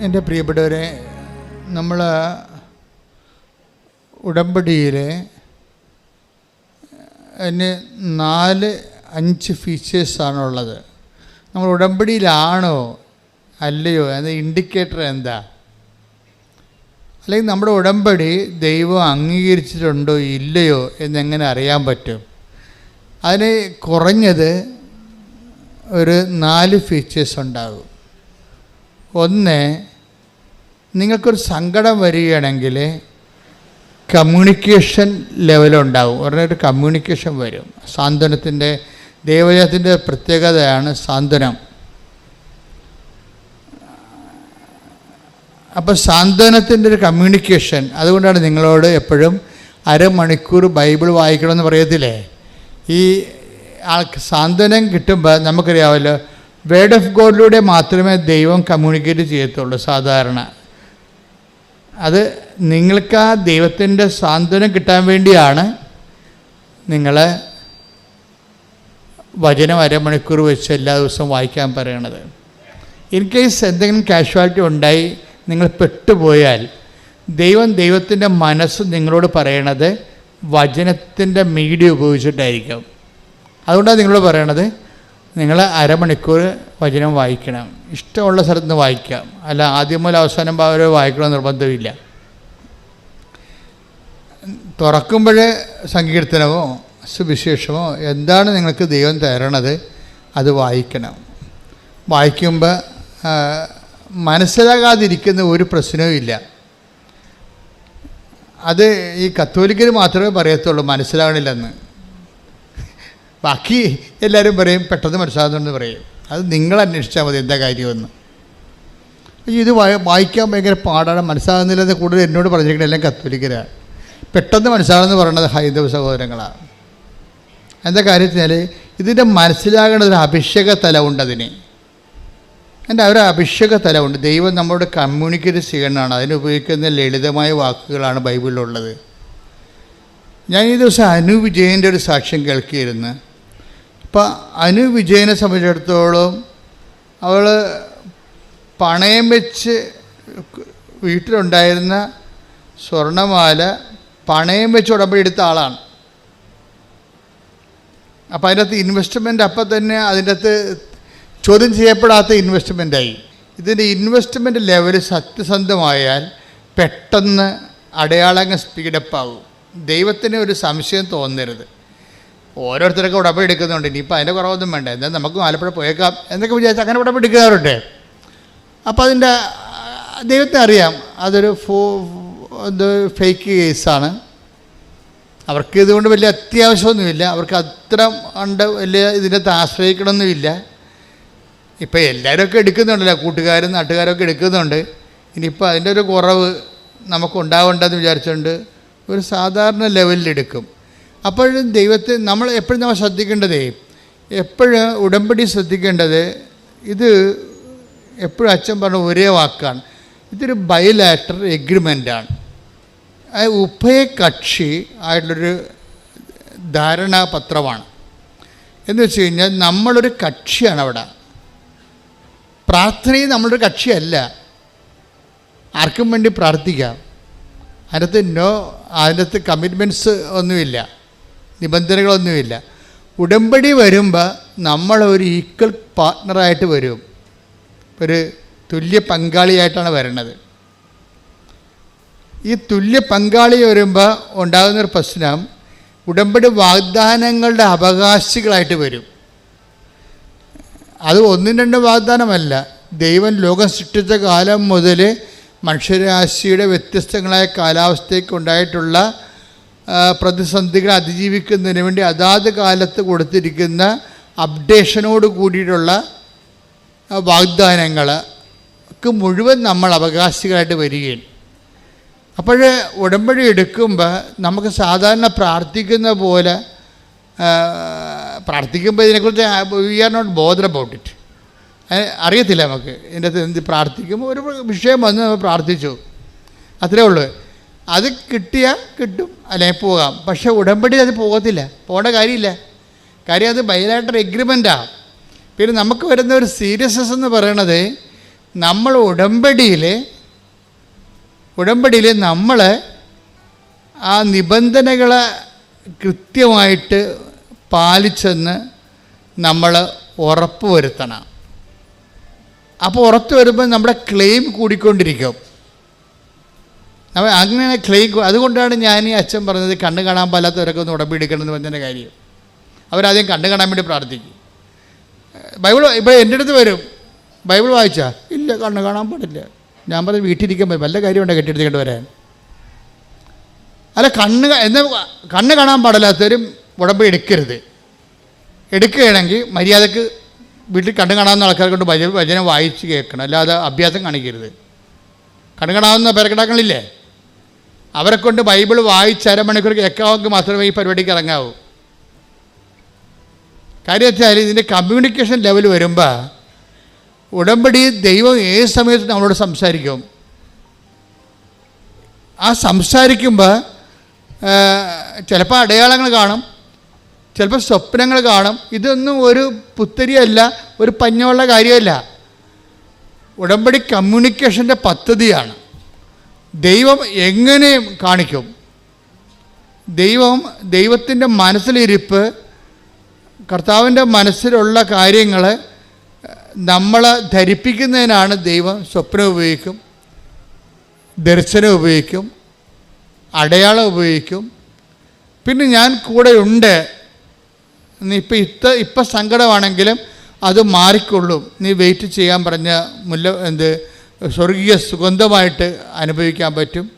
എന്റെ പ്രിയപ്പെട്ടവരെ നമ്മൾ ഉടമ്പടിയിലെ അതിന് നാല് അഞ്ച് ഫീച്ചേഴ്സാണുള്ളത്. നമ്മൾ ഉടമ്പടിയിലാണോ അല്ലയോ അത് ഇൻഡിക്കേറ്റർ എന്താ? അല്ലെങ്കിൽ നമ്മുടെ ഉടമ്പടി ദൈവം അംഗീകരിച്ചിട്ടുണ്ടോ ഇല്ലയോ എന്നെങ്ങനെ അറിയാൻ പറ്റും? അതിന് കുറഞ്ഞത് ഒരു നാല് ഫീച്ചേഴ്സ് ഉണ്ടാകും. ഒന്ന് നിങ്ങൾക്കൊരു സങ്കടം വരികയാണെങ്കിൽ കമ്മ്യൂണിക്കേഷൻ ലെവലുണ്ടാവും ഉടനെ ഒരു കമ്മ്യൂണിക്കേഷൻ വരും. സാന്ത്വനത്തിന്റെ ദേവജനത്തിന്റെ പ്രത്യേകതയാണ് സാന്ത്വനം. അപ്പോൾ സാന്ത്വനത്തിന്റെ ഒരു കമ്മ്യൂണിക്കേഷൻ അതുകൊണ്ടാണ് നിങ്ങളോട് എപ്പോഴും അരമണിക്കൂർ ബൈബിൾ വായിക്കണമെന്ന് പറയത്തില്ലേ? ഈ ആൾക്ക് സാന്ത്വനം കിട്ടുമ്പോൾ നമുക്കറിയാമല്ലോ വേർഡ് ഓഫ് ഗോഡിലൂടെ മാത്രമേ ദൈവം കമ്മ്യൂണിക്കേറ്റ് ചെയ്യത്തുള്ളൂ സാധാരണ. അത് നിങ്ങൾക്ക് ആ ദൈവത്തിന്റെ സാന്ത്വനം കിട്ടാൻ വേണ്ടിയാണ് നിങ്ങൾ വചനം അരമണിക്കൂർ വെച്ച് എല്ലാ ദിവസവും വായിക്കാൻ പറയണത്. ഇൻ കേസ് എന്തെങ്കിലും കാഷ്വാലിറ്റി ഉണ്ടായി നിങ്ങൾ പെട്ടുപോയാൽ ദൈവം ദൈവത്തിന്റെ മനസ്സ് നിങ്ങളോട് പറയണത് വചനത്തിന്റെ മീഡിയ ഉപയോഗിച്ചിട്ടായിരിക്കും. അതുകൊണ്ടാണ് നിങ്ങളോട് പറയണത് നിങ്ങൾ അരമണിക്കൂർ വചനം വായിക്കണം. ഇഷ്ടമുള്ള സ്ഥലത്ത് നിന്ന് വായിക്കാം. അല്ല ആദ്യം മുതൽ അവസാനം വരെ വായിക്കണം നിർബന്ധമില്ല. തുറക്കുമ്പോഴേ സങ്കീർത്തനമോ സുവിശേഷമോ എന്താണ് നിങ്ങൾക്ക് ദൈവം തരണത് അത് വായിക്കണം. വായിക്കുമ്പോൾ മനസ്സിലാകാതിരിക്കുന്ന ഒരു പ്രശ്നവുമില്ല അത് ഈ കത്തോലിക്കർ മാത്രമേ പറയത്തുള്ളൂ മനസ്സിലാകണില്ലെന്ന് ബാക്കി എല്ലാവരും പറയും പെട്ടെന്ന് മനസ്സിലാകുന്നുണ്ടെന്ന് പറയും. അത് നിങ്ങൾ അന്വേഷിച്ചാൽ മതി എന്താ കാര്യമെന്ന്. ഇത് വായ- വായിക്കാൻ ഭയങ്കര പാടാണ്. മനസ്സിലാകുന്നില്ലെന്ന് കൂടുതൽ എന്നോട് പറഞ്ഞിരിക്കുന്നത് എല്ലാം കത്തോലിക്കരാണ് പെട്ടെന്ന് മനസ്സിലാകുമെന്ന് പറയുന്നത് ഹൈന്ദവ സഹോദരങ്ങളാണ് എന്താ കാര്യത്തിനാൽ ഇതിന്റെ മനസ്സിലാകേണ്ട ഒരു അഭിഷേക തലമുണ്ട് അതിന്. എന്റെ ഒരു അഭിഷേക തലമുണ്ട് ദൈവം നമ്മളോട് കമ്മ്യൂണിക്കേറ്റ് ചെയ്യണമാണ് അതിന് ഉപയോഗിക്കുന്ന ലളിതമായ വാക്കുകളാണ് ബൈബിളിലുള്ളത്. ഞാൻ ഈ ദിവസം അനു വിജയന്റെ ഒരു സാക്ഷ്യം കേൾക്കിയിരുന്നു. അപ്പം അനു വിജയനെ സംബന്ധിച്ചിടത്തോളം അവൾ പണയം വെച്ച് വീട്ടിലുണ്ടായിരുന്ന സ്വർണമാല പണയം വെച്ച് ഉടമ്പടി എടുത്ത ആളാണ്. അപ്പോൾ അതിന്റെ അകത്ത് ഇൻവെസ്റ്റ്മെന്റ് അപ്പം തന്നെ അതിന്റെ അകത്ത് ചോദ്യം ചെയ്യപ്പെടാത്ത ഇൻവെസ്റ്റ്മെന്റായി ഇതിന്റെ ഇൻവെസ്റ്റ്മെന്റ് ലെവൽ സത്യസന്ധമായാൽ പെട്ടെന്ന് അടയാളങ്ങൾ സ്പീഡപ്പ് ആകും ദൈവത്തിന് ഒരു സംശയം തോന്നരുത്. ഓരോരുത്തരൊക്കെ ഉടമ്പടി എടുക്കുന്നുണ്ട്. ഇനിയിപ്പോൾ അതിന്റെ കുറവൊന്നും വേണ്ട. എന്താ നമുക്ക് ആലപ്പുഴ പോയേക്കാം എന്നൊക്കെ വിചാരിച്ച് അങ്ങനെ ഉടപ്പ് എടുക്കാറുണ്ട്. അപ്പോൾ അതിന്റെ ദൈവത്തെ അറിയാം അതൊരു ഫോ എന്ത് ഫേക്ക് കേസാണ് അവർക്ക് ഇതുകൊണ്ട് വലിയ അത്യാവശ്യമൊന്നുമില്ല. അവർക്ക് അത്ര ഉണ്ട് വലിയ ഇതിനകത്ത് ആശ്രയിക്കണമൊന്നുമില്ല. ഇപ്പം എല്ലാവരൊക്കെ എടുക്കുന്നുണ്ടല്ലോ. കൂട്ടുകാരും നാട്ടുകാരൊക്കെ എടുക്കുന്നുണ്ട്. ഇനിയിപ്പോൾ അതിന്റെ ഒരു കുറവ് നമുക്കുണ്ടാവേണ്ടെന്ന് വിചാരിച്ചുകൊണ്ട് ഒരു സാധാരണ ലെവലിൽ എടുക്കും. അപ്പോഴും ദൈവത്തെ നമ്മൾ എപ്പോഴും നമ്മൾ ശ്രദ്ധിക്കേണ്ടതേ എപ്പോഴും ഉടമ്പടി ശ്രദ്ധിക്കേണ്ടത് ഇത് എപ്പോഴും അച്ഛൻ പറഞ്ഞ ഒരേ വാക്കാണ്. ഇതൊരു ബയലാറ്റർ എഗ്രിമെന്റാണ് ഉഭയകക്ഷി ആയിട്ടുള്ളൊരു ധാരണാപത്രമാണ്. എന്ന് വെച്ച് കഴിഞ്ഞാൽ നമ്മളൊരു കക്ഷിയാണ് അവിടെ. പ്രാർത്ഥനയും നമ്മളൊരു കക്ഷിയല്ല. ആർക്കും വേണ്ടി പ്രാർത്ഥിക്കാം. അതിനകത്ത് നോ അതിനകത്ത് കമ്മിറ്റ്മെന്റ്സ് ഒന്നുമില്ല. നിബന്ധനകളൊന്നുമില്ല. ഉടമ്പടി വരുമ്പോൾ നമ്മൾ ഒരു ഈക്വൽ പാർട്ട്ണറായിട്ട് വരും. ഒരു തുല്യ പങ്കാളിയായിട്ടാണ് വരുന്നത് ഈ തുല്യ പങ്കാളി വരുമ്പോൾ ഉണ്ടാകുന്നൊരു പ്രശ്നം ഉടമ്പടി വാഗ്ദാനങ്ങളുടെ അവകാശികളായിട്ട് വരും. അത് ഒന്നും രണ്ടും വാഗ്ദാനമല്ല. ദൈവം ലോകം സൃഷ്ടിച്ച കാലം മുതൽ മനുഷ്യരാശിയുടെ വ്യത്യസ്തങ്ങളായ കാലാവസ്ഥയ്ക്ക് പ്രതിസന്ധികളെ അതിജീവിക്കുന്നതിന് വേണ്ടി അതാത് കാലത്ത് കൊടുത്തിരിക്കുന്ന അപ്ഡേഷനോട് കൂടിയിട്ടുള്ള വാഗ്ദാനങ്ങൾക്ക് മുഴുവൻ നമ്മൾ അവകാശികളായിട്ട് വരികയാണ്. അപ്പോൾ ഉടമ്പടി എടുക്കുമ്പോൾ നമുക്ക് സാധാരണ പ്രാർത്ഥിക്കുന്ന പോലെ പ്രാർത്ഥിക്കുമ്പോൾ ഇതിനെക്കുറിച്ച് we are not bother about it അറിയത്തില്ല നമുക്ക്. ഇതിന്റെ അകത്ത് എന്ത് പ്രാർത്ഥിക്കുമ്പോൾ ഒരു വിഷയം വന്ന് നമ്മൾ പ്രാർത്ഥിച്ചു. അത്രേ ഉള്ളൂ. അത് കിട്ടിയാൽ കിട്ടും. അല്ലെങ്കിൽ പോകാം. പക്ഷേ ഉടമ്പടി അത് പോകത്തില്ല. പോകേണ്ട കാര്യമില്ല. കാര്യം അത് ബൈലാറ്റർ എഗ്രിമെന്റാണ് പിന്നെ നമുക്ക് വരുന്ന ഒരു സീരിയസ്നെസ് എന്ന് പറയണത് നമ്മൾ ഉടമ്പടിയിൽ ഉടമ്പടിയിൽ നമ്മൾ ആ നിബന്ധനകളെ കൃത്യമായിട്ട് പാലിച്ചെന്ന് നമ്മൾ ഉറപ്പ് വരുത്തണം അപ്പോൾ ഉറപ്പ് വരുമ്പോൾ നമ്മുടെ ക്ലെയിം കൂടിക്കൊണ്ടിരിക്കും. നമ്മൾ അങ്ങനെ ക്ലെയിം അതുകൊണ്ടാണ് ഞാൻ ഈ അച്ഛൻ പറഞ്ഞത് കണ്ണ് കാണാൻ പാലാത്തവരൊക്കെ ഒന്ന് ഉടമ്പടി എടുക്കണമെന്ന് പറഞ്ഞതിന്റെ കാര്യം. അവരാദ്യം കണ്ണ് കാണാൻ വേണ്ടി പ്രാർത്ഥിക്കും. ബൈബിൾ ഇപ്പോൾ എന്റെ അടുത്ത് വരും. ബൈബിൾ വായിച്ചാ ഇല്ല കണ്ണ് കാണാൻ പാടില്ല. ഞാൻ പറഞ്ഞ് വീട്ടിലിരിക്കുമ്പോൾ വല്ല കാര്യമുണ്ടോ കെട്ടിയെടുത്തിട്ട് വരാൻ? അല്ല കണ്ണ് എന്ന കണ്ണ് കാണാൻ പാടില്ലാത്തവരും ഉടമ്പ് എടുക്കരുത്. എടുക്കുകയാണെങ്കിൽ മര്യാദയ്ക്ക് വീട്ടിൽ കണ്ണ് കാണാവുന്ന ആൾക്കാരെ കൊണ്ട് ഭജന ഭജന വായിച്ച് കേൾക്കണം. അല്ലാതെ അഭ്യാസം കാണിക്കരുത്. കണ്ണ് കാണാവുന്ന പേരക്കിടാക്കളില്ലേ അവരെ കൊണ്ട് ബൈബിൾ വായിച്ച് അരമണിക്കൂർ കേൾക്കാമെങ്കിൽ മാത്രമേ ഈ പരിപാടിക്ക് ഇറങ്ങാവൂ. കാര്യം വെച്ചാൽ ഇതിന്റെ കമ്മ്യൂണിക്കേഷൻ ലെവൽ വരുമ്പോൾ ഉടമ്പടി ദൈവം ഏത് സമയത്ത് നമ്മളോട് സംസാരിക്കും. ആ സംസാരിക്കുമ്പോൾ ചിലപ്പോൾ അടയാളങ്ങൾ കാണും ചിലപ്പോൾ സ്വപ്നങ്ങൾ കാണും. ഇതൊന്നും ഒരു പുത്തരിയല്ല ഒരു പഞ്ഞമുള്ള കാര്യമല്ല. ഉടമ്പടി കമ്മ്യൂണിക്കേഷന്റെ പദ്ധതിയാണ്. ദൈവം എങ്ങനെ കാണിക്കും? ദൈവം ദൈവത്തിന്റെ മനസ്സിലിരിപ്പ് കർത്താവിന്റെ മനസ്സിലുള്ള കാര്യങ്ങൾ നമ്മളെ ധരിപ്പിക്കുന്നതിനാണ് ദൈവം സ്വപ്നം ഉപയോഗിക്കും ദർശനം ഉപയോഗിക്കും അടയാളം ഉപയോഗിക്കും. പിന്നെ ഞാൻ കൂടെ ഉണ്ട് നീ ഇപ്പം ഇത്ത ഇപ്പം സങ്കടമാണെങ്കിലും അത് മാറിക്കൊള്ളും. നീ വെയിറ്റ് ചെയ്യാൻ പറഞ്ഞ മുല്ല എന്ത് സ്വർഗീയ സുഗന്ധമായിട്ട് അനുഭവിക്കാൻ പറ്റും.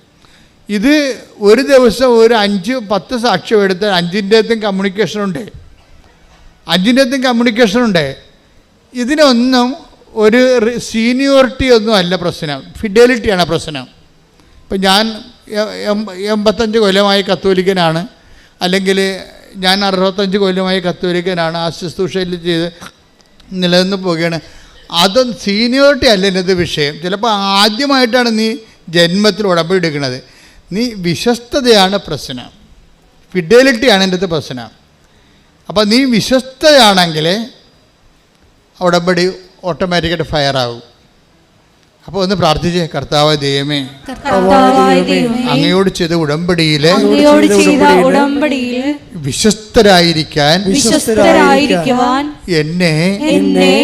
ഇത് ഒരു ദിവസം ഒരു അഞ്ച് പത്ത് സാക്ഷ്യം എടുത്ത് അഞ്ചിന്റെത്തും കമ്മ്യൂണിക്കേഷൻ ഉണ്ട് അഞ്ചിന്റെത്തും കമ്മ്യൂണിക്കേഷൻ ഉണ്ട് ഇതിനൊന്നും ഒരു സീനിയോറിറ്റി ഒന്നും അല്ല പ്രശ്നം. ഫിഡലിറ്റിയാണ് പ്രശ്നം. ഇപ്പം ഞാൻ എൺപത്തഞ്ച് കൊല്ലമായി കത്തോലിക്കനാണ്. അല്ലെങ്കിൽ ഞാൻ അറുപത്തഞ്ച് കൊല്ലമായി കത്തോലിക്കനാണ്. ആ ശുശ്രൂഷയിൽ ചെയ്ത് നിലനിന്ന് പോവുകയാണ്. അതും സീനിയോറിറ്റി അല്ല എന്നത് വിഷയം. ചിലപ്പോൾ ആദ്യമായിട്ടാണ് നീ ജന്മത്തിൽ ഉടമ്പടി എടുക്കുന്നത് നീ വിശ്വസ്തതയാണ് പ്രശ്നം. ഫിഡലിറ്റിയാണ് എന്റെ അടുത്ത് പ്രശ്നം. അപ്പോൾ നീ വിശ്വസ്തയാണെങ്കിൽ ഉടമ്പടി ഓട്ടോമാറ്റിക്കായിട്ട് ഫയർ ആവും. അപ്പോൾ ഒന്ന് പ്രാർത്ഥിച്ചേ കർത്താവ് ദൈവമേ അങ്ങയോട് ചെയ്ത ഉടമ്പടിയിൽ അങ്ങയോട് ചെയ്ത ഉടമ്പടിയിൽ വിശ്വസ്തരായിരിക്കാൻ എന്നെ എന്നെ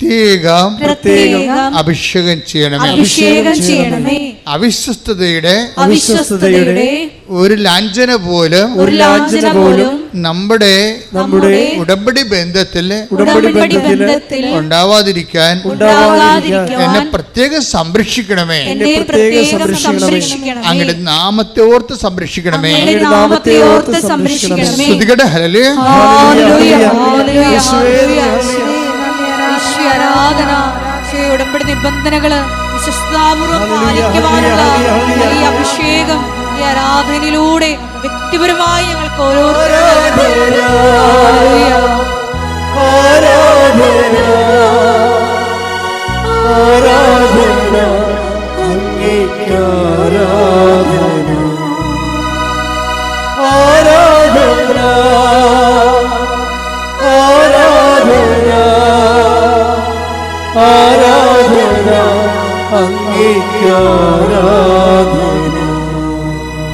പ്രത്യേകം പ്രത്യേകം അഭിഷേകം ചെയ്യണമേ. അഭിഷേകം ചെയ്യണമേ. അവിശ്വസ്തയുടെ അവിശ്വസ്തയുടെ ഒരു ലാഞ്ചന പോലും ഒരു ലാഞ്ചന പോലും നമ്മുടെ നമ്മുടെ ഉടമ്പടി ബന്ധത്തിൽ ഉടമ്പടി ബന്ധത്തിൽ ഉണ്ടാവാതിരിക്കാൻ എന്നെ പ്രത്യേകം സംരക്ഷിക്കണമേ. എന്നെ പ്രത്യേകം സംരക്ഷിക്കണമേ. അങ്ങയുടെ നാമത്തെ ഓർത്ത് സംരക്ഷിക്കണമേ. അങ്ങയുടെ നാമത്തെ ഓർത്ത് സംരക്ഷിക്കണമേ. ശ്രുതികടെ ഹലലേ ആരാധന ഉടമ്പടി നിബന്ധനകൾ വിശ്വസ്താപൂർവം പാലിക്കുവാനുള്ള ഈ അഭിഷേകം ഈ ആരാധനയിലൂടെ വ്യക്തിപരമായി ഞങ്ങൾക്ക് ഓരോരുത്തരും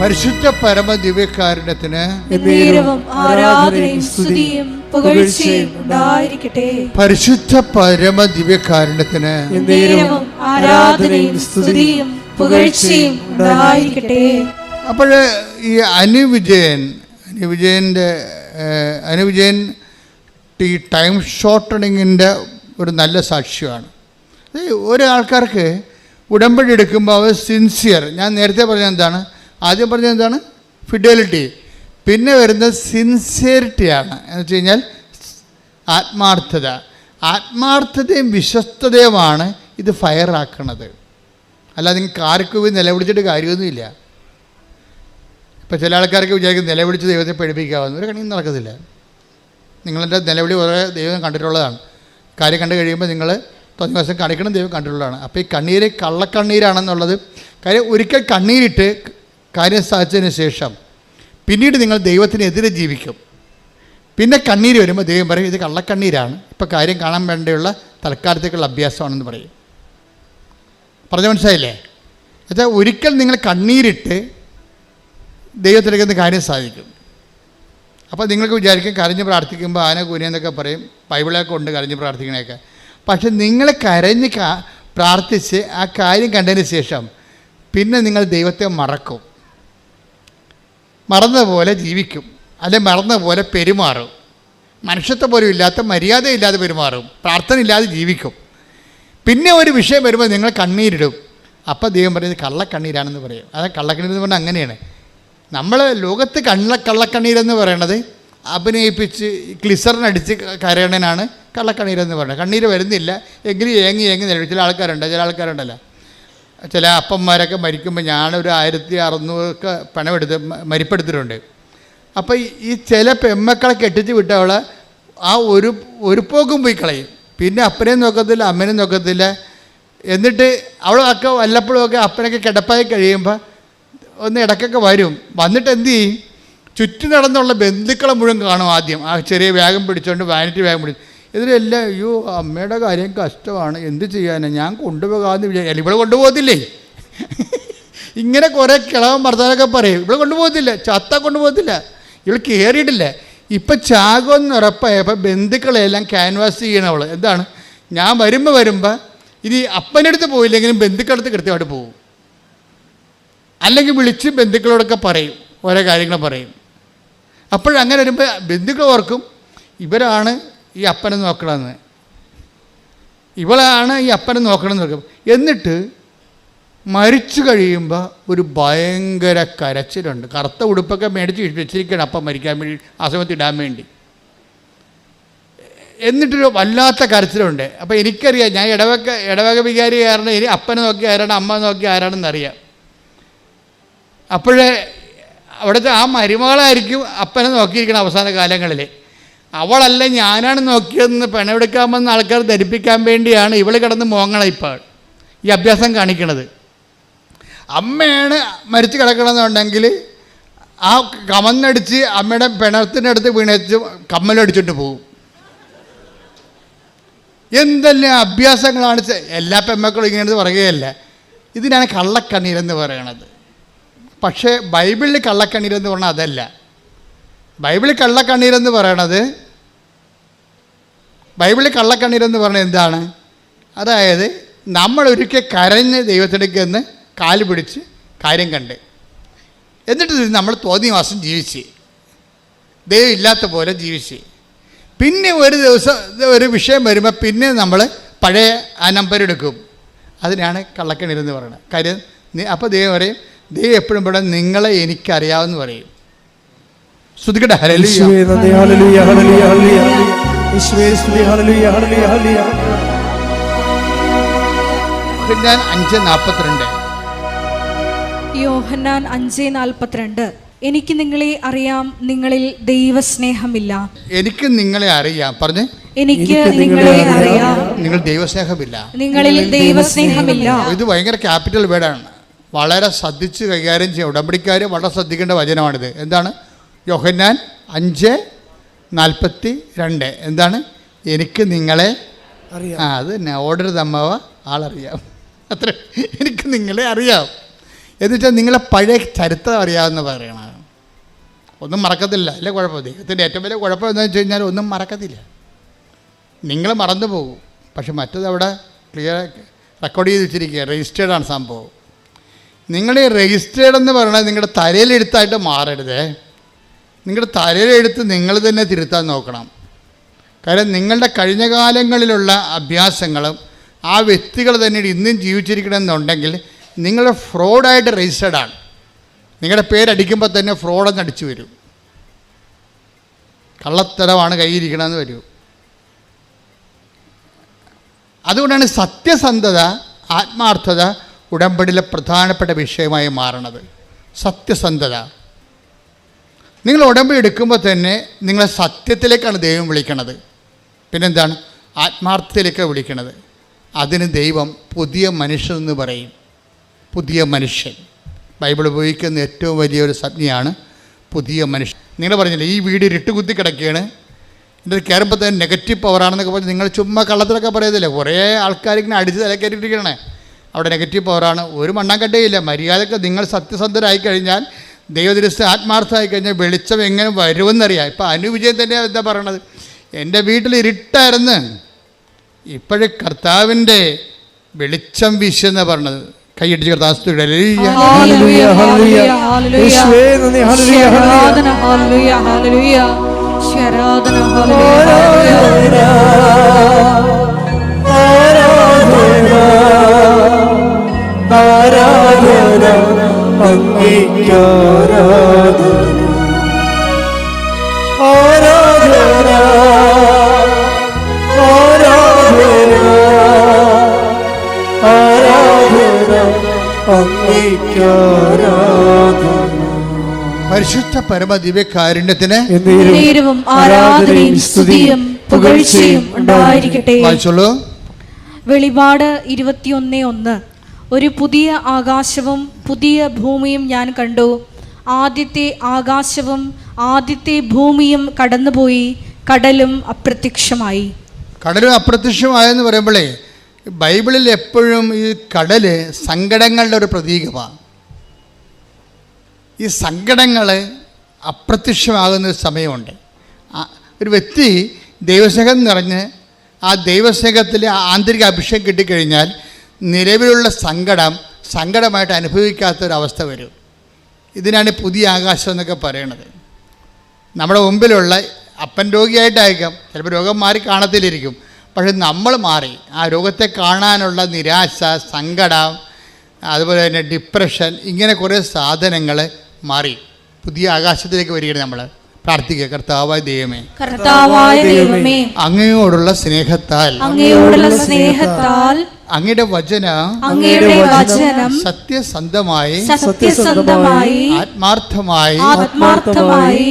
പരിശുദ്ധ പരമ ദിവ്യകാരുണ്യത്തിന് പരിശുദ്ധ പരമ ദിവ്യകാരുണ്യത്തിന് അപ്പോഴ് ആരാധനയും സ്തുതിയും പുകഴ്ചയും ഉണ്ടായിരിക്കട്ടെ. അപ്പോൾ ഈ അനുവിജയൻ അനുവിജയന്റെ അനുവിജയൻ ഈ ടൈം ഷോർട്ടണിങ്ങിന്റെ ഒരു നല്ല സാക്ഷ്യമാണ്. ഒരു ആൾക്കാർക്ക് ഉടമ്പടി എടുക്കുമ്പോൾ അവർ സിൻസിയർ ഞാൻ നേരത്തെ പറഞ്ഞ എന്താണ്? ആദ്യം പറഞ്ഞ എന്താണ്? ഫിഡലിറ്റി പിന്നെ വരുന്നത് സിൻസിയറിറ്റിയാണ് എന്ന് വെച്ച് കഴിഞ്ഞാൽ ആത്മാർത്ഥത. ആത്മാർത്ഥതയും വിശ്വസ്തതയുമാണ് ഇത് ഫയറാക്കണത് അല്ലാതെ നിങ്ങൾക്ക് ആർക്കും ഇത് നിലവിളിച്ചിട്ട് കാര്യമൊന്നുമില്ല. ഇപ്പോൾ ചില ആൾക്കാർക്ക് വിചാരിക്കും നിലവിളിച്ച് ദൈവത്തെ പഠിപ്പിക്കാവുന്ന ഒരു കണിയും നടക്കത്തില്ല. നിങ്ങളെന്റെ നിലവിളി കുറേ ദൈവം കണ്ടിട്ടുള്ളതാണ്. കാര്യം കണ്ടു കഴിയുമ്പോൾ നിങ്ങൾ തൊന്ന വശം കാണിക്കണം ദൈവം കണ്ടിട്ടുള്ളതാണ്. അപ്പോൾ ഈ കണ്ണീര് കള്ളക്കണ്ണീരാണെന്നുള്ളത് കാര്യം ഒരിക്കൽ കണ്ണീരിട്ട് കാര്യം സാധിച്ചതിന് ശേഷം പിന്നീട് നിങ്ങൾ ദൈവത്തിനെതിരെ ജീവിക്കും. പിന്നെ കണ്ണീര് വരുമ്പോൾ ദൈവം പറയും ഇത് കള്ളക്കണ്ണീരാണ്. ഇപ്പോൾ കാര്യം കാണാൻ വേണ്ടിയുള്ള തൽക്കാലത്തേക്കുള്ള അഭ്യാസമാണെന്ന് പറയും. പറഞ്ഞ മനസ്സിലായില്ലേ? എന്നുവെച്ചാൽ ഒരിക്കൽ നിങ്ങൾ കണ്ണീരിട്ട് ദൈവത്തിലേക്കുന്ന കാര്യം സാധിക്കും. അപ്പോൾ നിങ്ങൾക്ക് വിചാരിക്കും കരഞ്ഞ് പ്രാർത്ഥിക്കുമ്പോൾ ആന കുനിയെന്നൊക്കെ പറയും ബൈബിളൊക്കെ ഉണ്ട് കരഞ്ഞ് പ്രാർത്ഥിക്കണയൊക്കെ. പക്ഷെ നിങ്ങൾ കരഞ്ഞ് പ്രാർത്ഥിച്ച് ആ കാര്യം കണ്ടതിന് ശേഷം പിന്നെ നിങ്ങൾ ദൈവത്തെ മറക്കും. മറന്ന പോലെ ജീവിക്കും. അല്ലെ മറന്ന പോലെ പെരുമാറും. മനുഷ്യത്വം പോലും ഇല്ലാത്ത മര്യാദയില്ലാതെ പെരുമാറും. പ്രാർത്ഥന ഇല്ലാതെ ജീവിക്കും. പിന്നെ ഒരു വിഷയം വരുമ്പോൾ നിങ്ങൾ കണ്ണീരിടും. അപ്പോൾ ദൈവം പറയുന്നത് കള്ളക്കണ്ണീരാണെന്ന് പറയും. അതാ കള്ളക്കണ്ണീർ എന്ന് പറഞ്ഞാൽ അങ്ങനെയാണ്. നമ്മൾ ലോകത്ത് കള്ള കള്ളക്കണ്ണീരെന്ന് പറയണത് അഭിനയിപ്പിച്ച് ക്ലിസറിനടിച്ച് കരയണനാണ് കള്ളക്കണ്ണീരെന്ന് പറയുന്നത് കണ്ണീര് വരുന്നില്ല. എങ്കിലും ഏങ്ങി ഏങ്ങി നിലവിൽ ചില ആൾക്കാരുണ്ട്. ചില ആൾക്കാരുണ്ടല്ലോ. ചില അപ്പന്മാരൊക്കെ മരിക്കുമ്പോൾ ഞാനൊരു ആയിരത്തി അറുന്നൂറൊക്കെ പണമെടുത്ത് മരിപ്പെടുത്തിട്ടുണ്ട് അപ്പോൾ ഈ ചില പെമ്മക്കളെ കെട്ടിച്ച് വിട്ടവളെ ആ ഒരു ഒരു പോക്കും പോയി കളയും. പിന്നെ അപ്പനെയും നോക്കത്തില്ല അമ്മനെയും നോക്കത്തില്ല. എന്നിട്ട് അവളൊക്കെ വല്ലപ്പോഴും ഒക്കെ അപ്പനൊക്കെ കിടപ്പായി കഴിയുമ്പോൾ ഒന്ന് ഇടയ്ക്കൊക്കെ വരും. വന്നിട്ട് എന്ത് ചെയ്യും? ചുറ്റും നടന്നുള്ള ബന്ധുക്കളെ മുഴുവൻ കാണും ആദ്യം. ആ ചെറിയ വേഗം പിടിച്ചുകൊണ്ട് വാനിറ്റി വേഗം പിടിച്ചു. ഇതിലെല്ലാം അയ്യോ അമ്മയുടെ കാര്യം കഷ്ടമാണ്. എന്ത് ചെയ്യാനാണ് ഞാൻ കൊണ്ടുപോകാമെന്ന് വിചാരിക്കും ഇവിടെ കൊണ്ടുപോകത്തില്ലേ? ഇങ്ങനെ കുറേ കിളവൻ ഭർത്താവൊക്കെ പറയും. ഇവിടെ കൊണ്ടുപോകത്തില്ല. ചത്ത കൊണ്ടുപോകത്തില്ല. ഇവൾ കയറിയിട്ടില്ല ഇപ്പം ചാകുമെന്ന് ഉറപ്പായപ്പോൾ ബന്ധുക്കളെല്ലാം ക്യാൻവാസ് ചെയ്യണവൾ എന്താണ്? ഞാൻ വരുമ്പോൾ വരുമ്പോൾ ഇനി അപ്പന്റെ അടുത്ത് പോയില്ലെങ്കിലും ബന്ധുക്കളടുത്ത് കൃത്യമായിട്ട് പോകും അല്ലെങ്കിൽ വിളിച്ച് ബന്ധുക്കളോടൊക്കെ പറയും. ഓരോ കാര്യങ്ങൾ പറയും. അപ്പോഴങ്ങനെ വരുമ്പോൾ ബന്ധുക്കൾ ഓർക്കും ഇവരാണ് ഈ അപ്പനെ നോക്കണമെന്ന് ഇവളാണ് ഈ അപ്പനെ നോക്കണമെന്ന് നോക്കും എന്നിട്ട് മരിച്ചു കഴിയുമ്പോൾ ഒരു ഭയങ്കര കരച്ചിലുണ്ട്. കറുത്ത ഉടുപ്പൊക്കെ മേടിച്ച് വെച്ചിരിക്കണം അപ്പം മരിക്കാൻ വേണ്ടി ഇടാൻ വേണ്ടി. എന്നിട്ടൊരു വല്ലാത്ത കരച്ചിലുണ്ട്. അപ്പോൾ എനിക്കറിയാം ഞാൻ ഇടവക ഇടവക വികാരി കാരണം ഇനി അപ്പനെ നോക്കി ആരാണ് അമ്മ നോക്കി ആരാണെന്ന് അറിയാം അപ്പോഴേ അവിടുത്തെ ആ മരുമകളായിരിക്കും അപ്പനെ നോക്കിയിരിക്കണം അവസാന കാലങ്ങളിൽ അവളല്ല ഞാനാണ് നോക്കിയതെന്ന് പിണമെടുക്കാമെന്ന് ആൾക്കാർ ധരിപ്പിക്കാൻ വേണ്ടിയാണ് ഇവൾ കിടന്ന് മോങ്ങണ ഇപ്പോൾ. ഈ അഭ്യാസം കാണിക്കണത്. അമ്മയാണ് മരിച്ചു കിടക്കണമെന്നുണ്ടെങ്കിൽ ആ കമന്നടിച്ച് അമ്മയുടെ പിണത്തിന്റെ അടുത്ത് വീണച്ച് കമ്മലടിച്ചിട്ട് പോകും എന്തെല്ലാം അഭ്യാസങ്ങളാണ് എല്ലാ പെമ്മക്കളും ഇങ്ങനെ പറയുകയല്ല. ഇതിനാണ് കള്ളക്കണ്ണീരെന്ന് പറയണത്. പക്ഷേ ബൈബിളിൽ കള്ളക്കണ്ണീരെന്ന് പറഞ്ഞാൽ അതല്ല. ബൈബിളിൽ കള്ളക്കണ്ണീരെന്ന് പറയണത് ബൈബിളിൽ കള്ളക്കണ്ണീരെന്ന് പറഞ്ഞാൽ എന്താണ്? അതായത് നമ്മൾ ഒരിക്കൽ കരഞ്ഞ് ദൈവത്തിനേക്കെന്ന് കാൽ പിടിച്ച് കാര്യം കണ്ട്. എന്നിട്ട് നമ്മൾ തോന്നിയ മാസം ജീവിച്ച്. ദൈവം ഇല്ലാത്ത പോലെ ജീവിച്ച്. പിന്നെ ഒരു ദിവസം ഒരു വിഷയം വരുമ്പോൾ പിന്നെ നമ്മൾ പഴയ ആ നമ്പർ എടുക്കും. അതിനാണ് കള്ളക്കണ്ണീരെന്ന് പറയുന്നത്. കാര്യം അപ്പോൾ ദൈവം പറയും ദൈവം എപ്പോഴും ഇവിടെ നിങ്ങളെ എനിക്കറിയാമെന്ന് പറയും. അഞ്ച് നാൽപ്പത്തിരണ്ട് യോഹന്നാൻ അഞ്ച് നാൽപ്പത്തിരണ്ട്. എനിക്ക് നിങ്ങളെ അറിയാം നിങ്ങളിൽ ദൈവസ്നേഹമില്ല. എനിക്ക് നിങ്ങളെ അറിയാം. പറഞ്ഞേ. എനിക്ക് നിങ്ങളെ അറിയാം. നിങ്ങൾ ദൈവസ്നേഹമില്ല. നിങ്ങളിൽ ദൈവസ്നേഹമില്ല. ഇത് ഭയങ്കര ക്യാപിറ്റൽ വേർഡാണ്. വളരെ ശ്രദ്ധിച്ച് കൈകാര്യം ചെയ്യുക ഉടമ്പടിക്കാർ വളരെ ശ്രദ്ധിക്കേണ്ട വചനമാണിത്. എന്താണ്? യോഹന്നാൻ അഞ്ച് നാൽപ്പത്തി രണ്ട് എന്താണ്? എനിക്ക് നിങ്ങളെ അറിയാം. ആ അത് തന്നെ. ഓർഡർ തമ്മവ ആളറിയാം. അത്ര. എനിക്ക് നിങ്ങളെ അറിയാം. എന്നുവെച്ചാൽ നിങ്ങളെ പഴയ ചരിത്രം അറിയാമെന്ന് പറയണം ഒന്നും മറക്കത്തില്ല. അല്ലെ കുഴപ്പം ദൈവത്തിന്റെ ഏറ്റവും വലിയ കുഴപ്പം എന്താണെന്ന് വെച്ച് കഴിഞ്ഞാൽ ഒന്നും മറക്കത്തില്ല. നിങ്ങൾ മറന്നു പോകും പക്ഷെ മറ്റത് അവിടെ ക്ലിയർ റെക്കോർഡ് ചെയ്ത് വെച്ചിരിക്കുക രജിസ്റ്റേഡാണ് സംഭവം. നിങ്ങൾ ഈ രജിസ്റ്റേർഡ് എന്ന് പറയുന്നത് നിങ്ങളുടെ തലയിലെഴുത്തായിട്ട് മാറരുത്. നിങ്ങളുടെ തലയിലെഴുത്ത് നിങ്ങൾ തന്നെ തിരുത്താൻ നോക്കണം. കാരണം നിങ്ങളുടെ കഴിഞ്ഞ കാലങ്ങളിലുള്ള അഭ്യാസങ്ങളും ആ വ്യക്തികൾ തന്നെ ഇന്നും ജീവിച്ചിരിക്കണമെന്നുണ്ടെങ്കിൽ നിങ്ങൾ ഫ്രോഡായിട്ട് ആണ്. നിങ്ങളുടെ പേരടിക്കുമ്പോൾ തന്നെ ഫ്രോഡെന്ന് അടിച്ചു വരും. കള്ളത്തരമാണ് കയ്യിരിക്കണമെന്ന് വരൂ. അതുകൊണ്ടാണ് സത്യസന്ധത ആത്മാർത്ഥത ഉടമ്പടിയിലെ പ്രധാനപ്പെട്ട വിഷയമായി മാറണത്. സത്യസന്ധത. നിങ്ങൾ ഉടമ്പടി എടുക്കുമ്പോൾ തന്നെ നിങ്ങളെ സത്യത്തിലേക്കാണ് ദൈവം വിളിക്കണത്. പിന്നെന്താണ്? ആത്മാർത്ഥത്തിലേക്ക് വിളിക്കണത്. അതിന് ദൈവം പുതിയ മനുഷ്യൻ എന്ന് പറയും. പുതിയ മനുഷ്യൻ. ബൈബിൾ ഉപയോഗിക്കുന്ന ഏറ്റവും വലിയൊരു സംജ്ഞയാണ് പുതിയ മനുഷ്യൻ. നിങ്ങൾ പറഞ്ഞില്ലേ ഈ വീട് ഇരുട്ടുകുത്തി കിടക്കുകയാണ്. ഇതിൽ കയറുമ്പോൾ തന്നെ നെഗറ്റീവ് പവറാണെന്നൊക്കെ പറഞ്ഞ് നിങ്ങൾ ചുമ്മാ കള്ളത്തിലൊക്കെ പറയത്തില്ലേ കുറേ ആൾക്കാർ ഇങ്ങനെ അടിച്ച് തലക്കയറ്റിട്ടിരിക്കണേ. അവിടെ നെഗറ്റീവ് പവറാണ് ഒരു മണ്ണാങ്കട്ടയില്ല മര്യാദയ്ക്ക് നിങ്ങൾ സത്യസന്ധരായി കഴിഞ്ഞാൽ ദൈവദൃശ്യ ആത്മാർത്ഥമായി കഴിഞ്ഞാൽ വെളിച്ചം എങ്ങനെ വരുമെന്നറിയാം. ഇപ്പം അനുവിജയം തന്നെ എന്താ പറയണത്? എന്റെ വീട്ടിൽ ഇരുട്ടായിരുന്നു. ഇപ്പോഴും കർത്താവിന്റെ വെളിച്ചം വീശെന്നാണ് പറഞ്ഞത് കൈയടിച്ച് കർത്താസ്തുയുടെ ആരാധന, അംഗീകാരാധന. ആരാധന ആരാധന ആരാധന അംഗീകാരാധന. പരിശുദ്ധ പരമ ദിവ്യകാരുണ്യത്തിന് എന്നേരും ആരാധനയും സ്തുതിയും പുകഴ്ചയും ഉണ്ടായിരിക്കട്ടെ. വായിച്ചോളൂ. വെളിപാട് ഇരുപത്തിയൊന്ന് ഒന്ന്. ഒരു പുതിയ ആകാശവും പുതിയ ഭൂമിയും ഞാൻ കണ്ടു. ആദ്യത്തെ ആകാശവും ആദ്യത്തെ ഭൂമിയും കടന്നുപോയി. കടലും അപ്രത്യക്ഷമായി. കടലും അപ്രത്യക്ഷമായെന്ന് പറയുമ്പോഴേ ബൈബിളിൽ എപ്പോഴും ഈ കടൽ സങ്കടങ്ങളുടെ ഒരു പ്രതീകമാണ്. ഈ സങ്കടങ്ങൾ അപ്രത്യക്ഷമാകുന്ന ഒരു സമയമുണ്ട്. ഒരു വ്യക്തി ദൈവസ്നേഹം നിറഞ്ഞ് ആ ദൈവസ്നേഹത്തിൽ ആന്തരിക അഭിഷേകം കിട്ടിക്കഴിഞ്ഞാൽ നിലവിലുള്ള സങ്കടം സങ്കടമായിട്ട് അനുഭവിക്കാത്തൊരവസ്ഥ വരും. ഇതിനാണ് പുതിയ ആകാശം എന്നൊക്കെ പറയണത്. നമ്മുടെ മുമ്പിലുള്ള അപ്പൻ രോഗിയായിട്ടായിരിക്കാം. ചിലപ്പോൾ രോഗം മാറി കാണത്തിലിരിക്കും. പക്ഷെ നമ്മൾ മാറി. ആ രോഗത്തെ കാണാനുള്ള നിരാശ സങ്കടം അതുപോലെ തന്നെ ഡിപ്രഷൻ ഇങ്ങനെ കുറേ സാധനങ്ങൾ മാറി. പുതിയ ആകാശത്തിലേക്ക് വരികയാണ് നമ്മൾ പ്രാർത്ഥിക്കുക കർത്താവായ ദൈവമേ കർത്താവായ ദൈവമേ അങ്ങയോടുള്ള സ്നേഹത്താൽ അങ്ങയോടുള്ള സ്നേഹത്താൽ അങ്ങയുടെ വചന അങ്ങയുടെ വചനം സത്യസന്ധമായി സത്യസന്ധമായി ആത്മാർത്ഥമായി ആത്മാർത്ഥമായി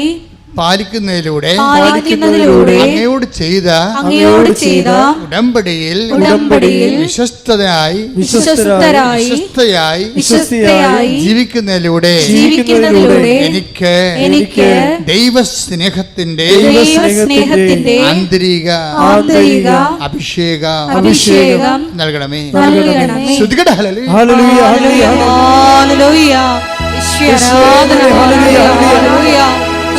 പാലിക്കുന്നതിലൂടെ പാലിക്കുന്നതിലൂടെ അങ്ങയോട് ചെയ്ത അങ്ങയോട് ചെയ്ത ഉടമ്പടിയിൽ ഉടമ്പടിയിൽ വിശ്വസ്തനായി വിശ്വസ്തരായി വിശ്വസ്തയായി വിശ്വസ്തയായി ജീവിക്കുന്നതിലൂടെ ജീവിക്കുന്നതിലൂടെ എനിക്ക് എനിക്ക് ദൈവസ്നേഹത്തിന്റെ ദൈവസ്നേഹത്തിന്റെ ആന്തരിക ആന്തരിക അഭിഷേക അഭിഷേകം നൽകണമേ. നൽകണമേ. ശ്രുതികട. ഹല്ലേലൂയ. ഹല്ലേലൂയ. ഹല്ലേലൂയ. ഹല്ലേലൂയ.